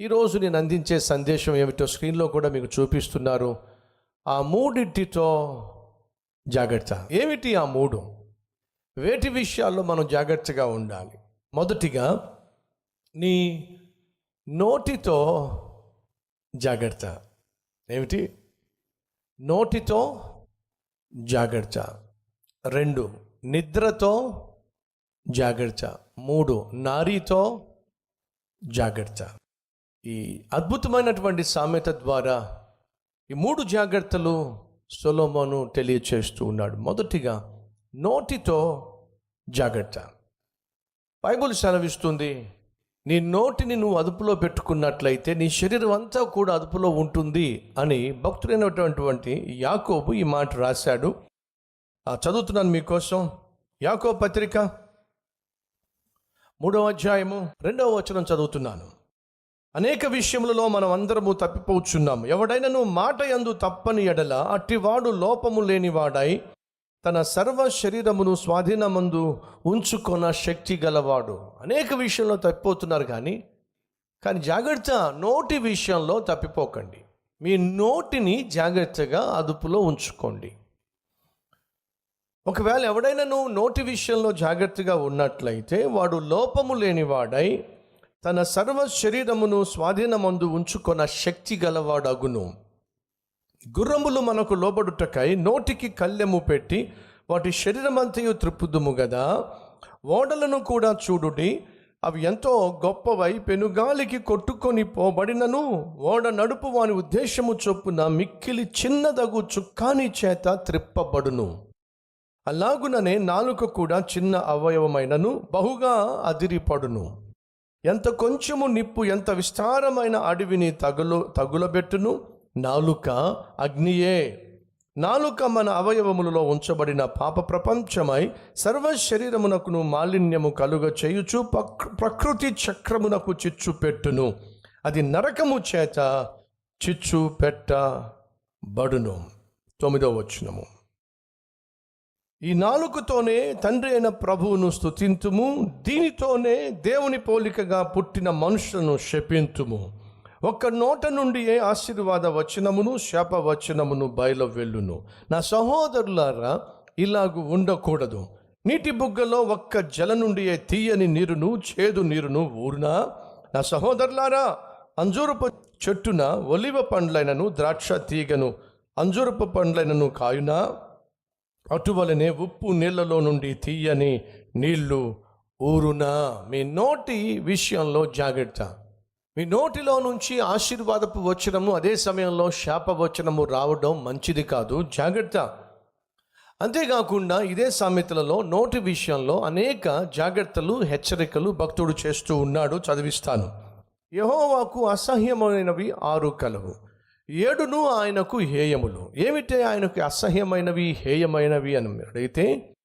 ఈరోజు నేను అందించే సందేశం ఏమిటో స్క్రీన్లో కూడా మీకు చూపిస్తున్నారు. ఆ మూడింటితో జాగ్రత్త. ఏమిటి ఆ మూడు? వేటి విషయాల్లో మనం జాగ్రత్తగా ఉండాలి? మొదటిగా నీ నోటితో జాగ్రత్త. ఏమిటి? నోటితో జాగ్రత్త. రెండు నిద్రతో జాగ్రత్త. మూడు నారీతో జాగ్రత్త. ఈ అద్భుతమైనటువంటి సామెత ద్వారా ఈ మూడు జాగ్రత్తలు సొలోమోను తెలియచేస్తూ ఉన్నాడు. మొదటిగా నోటితో జాగ్రత్త. బైబుల్ సెలవిస్తుంది నీ నోటిని నువ్వు అదుపులో పెట్టుకున్నట్లయితే నీ శరీరం అంతా కూడా అదుపులో ఉంటుంది అని భక్తుడైనటువంటి యాకోబు ఈ మాట రాశాడు. ఆ చదువుతున్నాను మీకోసం. యాకో పత్రిక మూడవ అధ్యాయము రెండవ వచనం చదువుతున్నాను. అనేక విషయములలో మనం అందరము తప్పిపోచున్నాము ఎవడైనను మాట యందు తప్పని ఎడల అట్టివాడు లోపము లేనివాడై తన సర్వ శరీరమును స్వాధీనమందు ఉంచుకున్న శక్తి గలవాడు. అనేక విషయంలో తప్పిపోతున్నారు కానీ కానీ జాగ్రత్త నోటి విషయంలో తప్పిపోకండి. మీ నోటిని జాగ్రత్తగా అదుపులో ఉంచుకోండి. ఒకవేళ ఎవడైనా నువ్వు నోటి విషయంలో జాగ్రత్తగా ఉన్నట్లయితే వాడు లోపము లేనివాడై తన సర్వ శరీరమును స్వాధీనమందు ఉంచుకొన శక్తి గలవాడగును. గుర్రములు మనకు లోబడుటకై నోటికి కళ్ళెము పెట్టి వాటి శరీరమంతయు త్రిప్పుదుము గదా. ఓడలను కూడా చూడుడి అవి ఎంతో గొప్పవై పెనుగాలికి కొట్టుకొని పోబడినను. ఓడ నడుపు వాని ఉద్దేశము చొప్పున మిక్కిలి చిన్నదగు చుక్కాని చేత త్రిప్పబడును. అలాగుననే నాలుక కూడా చిన్న అవయవమైనను బహుగా అదిరిపడును. ఎంత కొంచెము నిప్పు ఎంత విస్తారమైన అడవిని తగులు తగులబెట్టును? నాలుక అగ్నియే. నాలుక మన అవయవములలో ఉంచబడిన పాప ప్రపంచమై సర్వ శరీరమునకును మాలిన్యము కలుగ చేయుచు ప్రకృ- ప్రకృతి చక్రమునకు చిచ్చు పెట్టును. అది నరకము చేత చిచ్చు పెట్టబడును. తొమ్మిదో వచ్చినము ఈ నాలుగుతోనే తండ్రి అయిన ప్రభువును స్థుతింతుము దీనితోనే దేవుని పోలికగా పుట్టిన మనుషులను శపింతుము. ఒక్క నోట నుండి ఏ ఆశీర్వాద వచనమును శాప వచనమును బయలు వెళ్ళును నా సహోదరులారా ఇలాగూ ఉండకూడదు. నీటి బుగ్గలో ఒక్క జల నుండి ఏ తీయని నీరును చేదు నీరును ఊరునా? నా సహోదరులారా అంజూరపు చెట్టున ఒలివ పండ్లైనను ద్రాక్ష తీగను అంజూరపు పండ్లైనను కాయునా? అటువలనే ఉప్పు నీళ్ళలో నుండి తీయని నీళ్ళు ఊరునా? మీ నోటి విషయంలో జాగ్రత్త. మీ నోటిలో నుంచి ఆశీర్వాదపు వచనము అదే సమయంలో శాపవచనము రావడం మంచిది కాదు. జాగ్రత్త. అంతేకాకుండా ఇదే సామెతలలో నోటి విషయంలో అనేక జాగ్రత్తలు హెచ్చరికలు భక్తుడు చేస్తూ ఉన్నాడు. చదివిస్తాను. యహోవాకు అసహ్యమైనవి ఆరు కలవు. ఏడును ఆయనకు హేయములు. ఏమిటే ఆయనకు అసహ్యమైనవి హేయమైనవి అని మీరు అడిగితే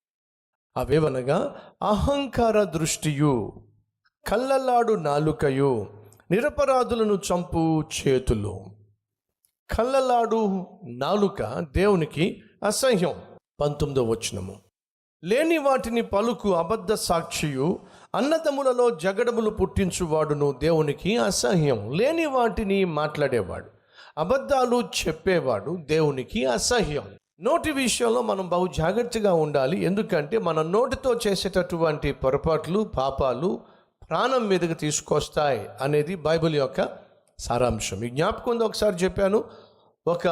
అవేవనగా అహంకార దృష్టియు కళ్ళలాడు నాలుకయు నిరపరాధులను చంపు చేతులు. కళ్ళలాడు నాలుక దేవునికి అసహ్యం. పంతొమ్మిదో వచనము. లేని వాటిని పలుకు అబద్ధ సాక్షియు అన్నదములలో జగడములు పుట్టించువాడును దేవునికి అసహ్యం. లేని వాటిని మాట్లాడేవాడు. అబద్ధాలు చెప్పేవాడు దేవునికి అసహ్యం. నోటి విషయంలో మనం బహు జాగ్రత్తగా ఉండాలి. ఎందుకంటే మన నోటితో చేసేటటువంటి పొరపాట్లు పాపాలు ప్రాణం మీదకి తీసుకొస్తాయి అనేది బైబిల్ యొక్క సారాంశం. ఈ జ్ఞాపకం ఉంది ఒకసారి చెప్పాను. ఒక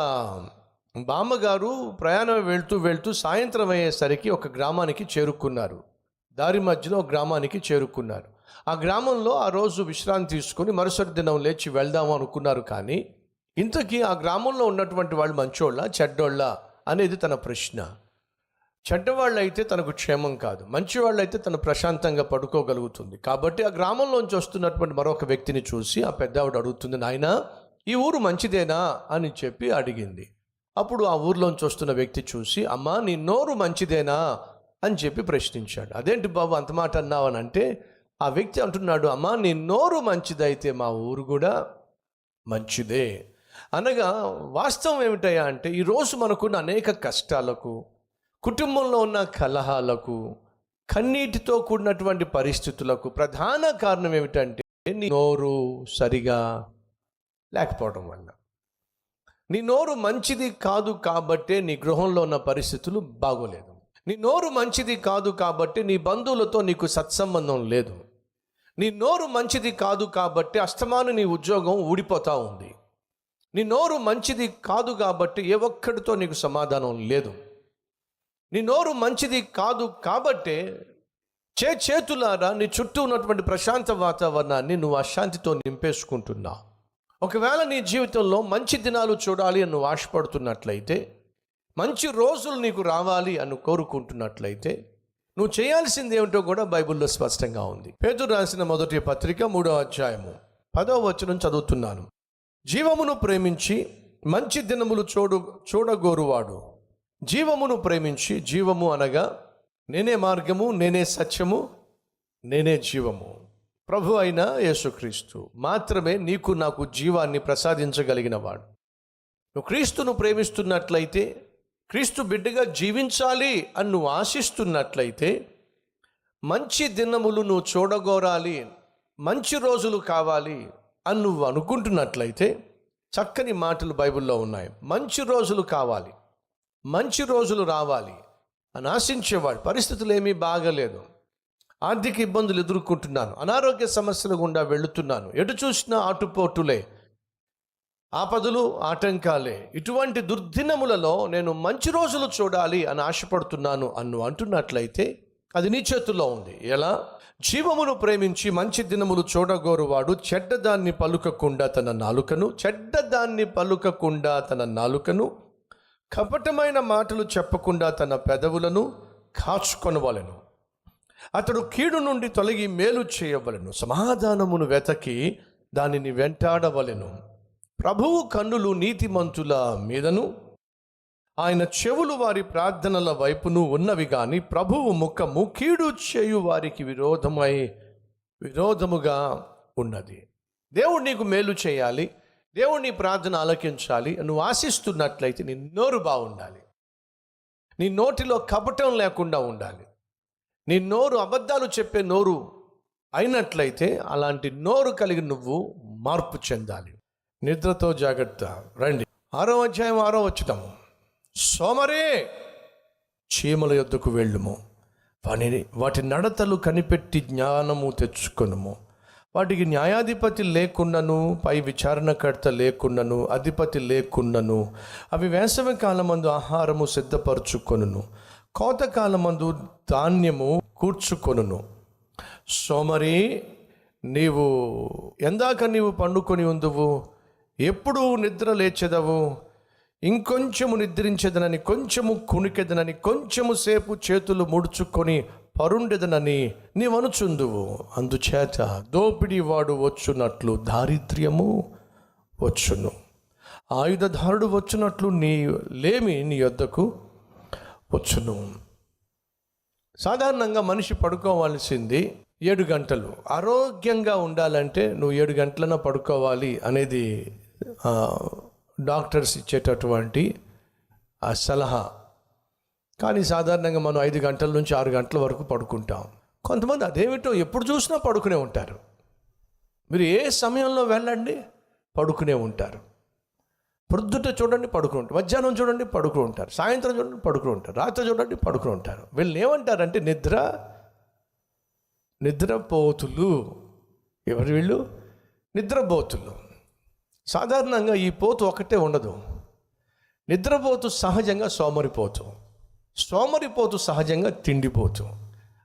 బామ్మగారు ప్రయాణం వెళ్తూ వెళ్తూ సాయంత్రం అయ్యేసరికి ఒక గ్రామానికి చేరుకున్నారు. దారి మధ్యలో ఒక గ్రామానికి చేరుకున్నారు. ఆ గ్రామంలో ఆ రోజు విశ్రాంతి తీసుకొని మరుసటి దినం లేచి వెళ్దాము అనుకున్నారు కానీ ఇంతకీ ఆ గ్రామంలో ఉన్నటువంటి వాళ్ళు మంచోళ్ళ చెడ్డోళ్ళ అనేది తన ప్రశ్న. చెడ్డవాళ్ళైతే తనకు క్షేమం కాదు మంచివాళ్ళైతే తను ప్రశాంతంగా పడుకోగలుగుతుంది. కాబట్టి ఆ గ్రామంలోంచి వస్తున్నటువంటి మరొక వ్యక్తిని చూసి ఆ పెద్దావిడ అడుగుతుంది నాయన ఈ ఊరు మంచిదేనా? అని చెప్పి అడిగింది. అప్పుడు ఆ ఊర్లోంచి వస్తున్న వ్యక్తి చూసి అమ్మా నీ నోరు మంచిదేనా? అని చెప్పి ప్రశ్నించాడు. అదేంటి బాబు అంత మాట అన్నావు? అని అంటే ఆ వ్యక్తి అంటున్నాడు అమ్మా నీ నోరు మంచిదైతే మా ఊరు కూడా మంచిదే. అనగా వాస్తవం ఏమిటయ్యా అంటే ఈరోజు మనకున్న అనేక కష్టాలకు కుటుంబంలో ఉన్న కలహాలకు కన్నీటితో కూడినటువంటి పరిస్థితులకు ప్రధాన కారణం ఏమిటంటే నీ నోరు సరిగా లేకపోవడం వల్ల నీ నోరు మంచిది కాదు కాబట్టే నీ గృహంలో ఉన్న పరిస్థితులు బాగోలేదు. నీ నోరు మంచిది కాదు కాబట్టి నీ బంధువులతో నీకు సత్సంబంధం లేదు. నీ నోరు మంచిది కాదు కాబట్టి అస్తమాను నీ ఉద్యోగం ఊడిపోతూ ఉంది. నీ నోరు మంచిది కాదు కాబట్టి ఏ ఒక్కడితో నీకు సమాధానం లేదు. నీ నోరు మంచిది కాదు కాబట్టే చే చేతులారా నీ చుట్టూ ఉన్నటువంటి ప్రశాంత వాతావరణాన్ని నువ్వు అశాంతితో నింపేసుకుంటున్నావు. ఒకవేళ నీ జీవితంలో మంచి దినాలు చూడాలి అని నువ్వు ఆశపడుతున్నట్లయితే మంచి రోజులు నీకు రావాలి అని కోరుకుంటున్నట్లయితే నువ్వు చేయాల్సింది ఏమిటో కూడా బైబిల్లో స్పష్టంగా ఉంది. పేదలు రాసిన మొదటి పత్రిక మూడో అధ్యాయము పదో వచనం చదువుతున్నాను. జీవమును ప్రేమించి మంచి దినములు చూడు చూడగోరువాడు. జీవమును ప్రేమించి జీవము అనగా నేనే మార్గము నేనే సత్యము నేనే జీవము. ప్రభు అయిన యేసుక్రీస్తు మాత్రమే నీకు నాకు జీవాన్ని ప్రసాదించగలిగిన వాడు నువ్వు క్రీస్తును ప్రేమిస్తున్నట్లయితే క్రీస్తు బిడ్డగా జీవించాలి అని నువ్వు ఆశిస్తున్నట్లయితే మంచి దినములు నువ్వు చూడగోరాలి మంచి రోజులు కావాలి అని నువ్వు అనుకుంటున్నట్లయితే చక్కని మాటలు బైబిల్లో ఉన్నాయి. మంచి రోజులు కావాలి. మంచి రోజులు రావాలి. అని ఆశించేవాడు. పరిస్థితులు ఏమీ బాగలేదు. ఆర్థిక ఇబ్బందులు ఎదుర్కొంటున్నాను. అనారోగ్య సమస్యల గుండా వెళుతున్నాను. ఎటు చూసినా ఆటుపోటులే. ఆపదలు ఆటంకాలే. ఇటువంటి దుర్దినములలో నేను మంచి రోజులు చూడాలి అని ఆశపడుతున్నాను అన్ను అంటున్నట్లయితే అది నీ చేతుల్లో ఉంది. ఎలా? జీవమును ప్రేమించి మంచి దినములు చూడగోరువాడు చెడ్డదాన్ని పలుకకుండా తన నాలుకను చెడ్డదాన్ని పలుకకుండా తన నాలుకను కపటమైన మాటలు చెప్పకుండా తన పెదవులను కాచుకొనవలను. అతడు కీడు నుండి తొలగి మేలు చేయవలెను. సమాధానమును వెతకి దానిని వెంటాడవలెను. ప్రభువు కన్నులు నీతిమంతుల మీదను ఆయన చెవులు వారి ప్రార్థనల వైపును ఉన్నవి కానీ ప్రభువు ముఖము కీడు చేయు వారికి విరోధమై విరోధముగా ఉన్నది. దేవుడు నీకు మేలు చేయాలి. దేవుడు నీ ప్రార్థన ఆలకించాలి. నువ్వు ఆశిస్తున్నట్లయితే నీ నోరు బాగుండాలి. నీ నోటిలో కపటం లేకుండా ఉండాలి. నీ నోరు అబద్ధాలు చెప్పే నోరు అయినట్లయితే అలాంటి నోరు కలిగి నువ్వు మార్పు చెందాలి. నిద్రతో జాగ్రత్త. రండి. ఆరో అధ్యాయం ఆరో వచ్చటము సోమరే చీమల యొద్దకు వెళ్ళుము. వాని వాటి నడతలు కనిపెట్టి జ్ఞానము తెచ్చుకొనుము. వాటికి న్యాయాధిపతి లేకుండాను పై విచారణకర్త లేకుండాను అధిపతి లేకుండాను అవి వేసవి కాలమందు ఆహారము సిద్ధపరచుకొనును. కోతకాలమందు ధాన్యము కూర్చుకొనును. సోమరి నీవు ఎందాక నీవు పండుకొని ఉందువు ఎప్పుడు నిద్ర లేచెదవు ఇంకొంచెము నిద్రించదనని కొంచెము కునికెదనని కొంచెము సేపు చేతులు ముడుచుకొని పరుండెదనని నీవనుచుందువు. అందుచేత దోపిడీవాడు వచ్చునట్లు దారిద్ర్యము వచ్చును. ఆయుధదారుడు వచ్చినట్లు నీ లేమి నీ యొద్దకు వచ్చును. సాధారణంగా మనిషి పడుకోవాల్సింది ఏడు గంటలు. ఆరోగ్యంగా ఉండాలంటే నువ్వు ఏడు గంటలన పడుకోవాలి అనేది డాక్టర్స్ ఇచ్చేటటువంటి ఆ సలహా. కానీ సాధారణంగా మనం ఐదు గంటల నుంచి ఆరు గంటల వరకు పడుకుంటాం. కొంతమంది అదేమిటో ఎప్పుడు చూసినా పడుకునే ఉంటారు. మీరు ఏ సమయంలో వెళ్ళండి పడుకునే ఉంటారు. పొద్దుట చూడండి పడుకుని ఉంటారు. మధ్యాహ్నం చూడండి పడుకుని ఉంటారు. సాయంత్రం చూడండి పడుకుని ఉంటారు. రాత్రి చూడండి పడుకుని ఉంటారు. వీళ్ళు ఏమంటారంటే నిద్ర నిద్రపోతులు. ఎవరు వీళ్ళు? నిద్రపోతులు. సాధారణంగా ఈ పోతు ఒకటే ఉండదు. నిద్రపోతు సహజంగా సోమరిపోతు. సోమరిపోతు సహజంగా తిండిపోతు.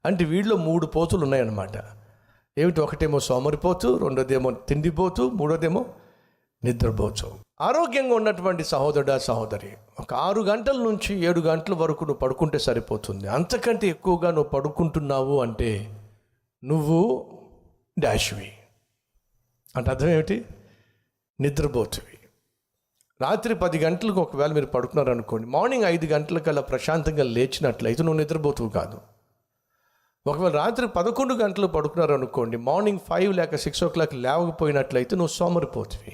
అంటే వీళ్ళలో మూడు పోతులు ఉన్నాయన్నమాట. ఏమిటి ఒకటేమో సోమరిపోతు రెండోదేమో తిండిపోతు మూడోదేమో నిద్రపోతు. ఆరోగ్యంగా ఉన్నటువంటి సహోదరుడ సహోదరి ఒక ఆరు గంటల నుంచి ఏడు గంటల వరకు నువ్వు పడుకుంటే సరిపోతుంది. అంతకంటే ఎక్కువగా నువ్వు పడుకుంటున్నావు అంటే నువ్వు డాష్వి. అంటే అర్థం ఏమిటి? నిద్రపోతువి. రాత్రి పది గంటలకు ఒకవేళ మీరు పడుకున్నారు అనుకోండి మార్నింగ్ ఐదు గంటలకల్లా ప్రశాంతంగా లేచినట్లయితే నువ్వు నిద్రపోతువు కాదు. ఒకవేళ రాత్రి పదకొండు గంటలు పడుకున్నారు అనుకోండి మార్నింగ్ ఫైవ్ లేక సిక్స్ ఓ క్లాక్ లేవకపోయినట్లయితే నువ్వు సోమరిపోతువి.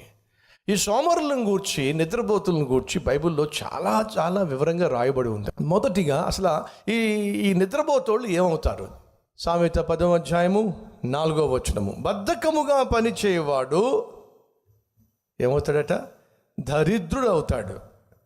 ఈ సోమరులను గూర్చి నిద్రపోతులను గూర్చి బైబిల్లో చాలా చాలా వివరంగా రాయబడి ఉంది. మొదటిగా అసలు ఈ ఈ నిద్రపోతోళ్ళు ఏమవుతారు? సామెత పదవ అధ్యాయము నాలుగో వచనము. బద్ధకముగా పనిచేయవాడు ఏమవుతాడట? దరిద్రుడు అవుతాడు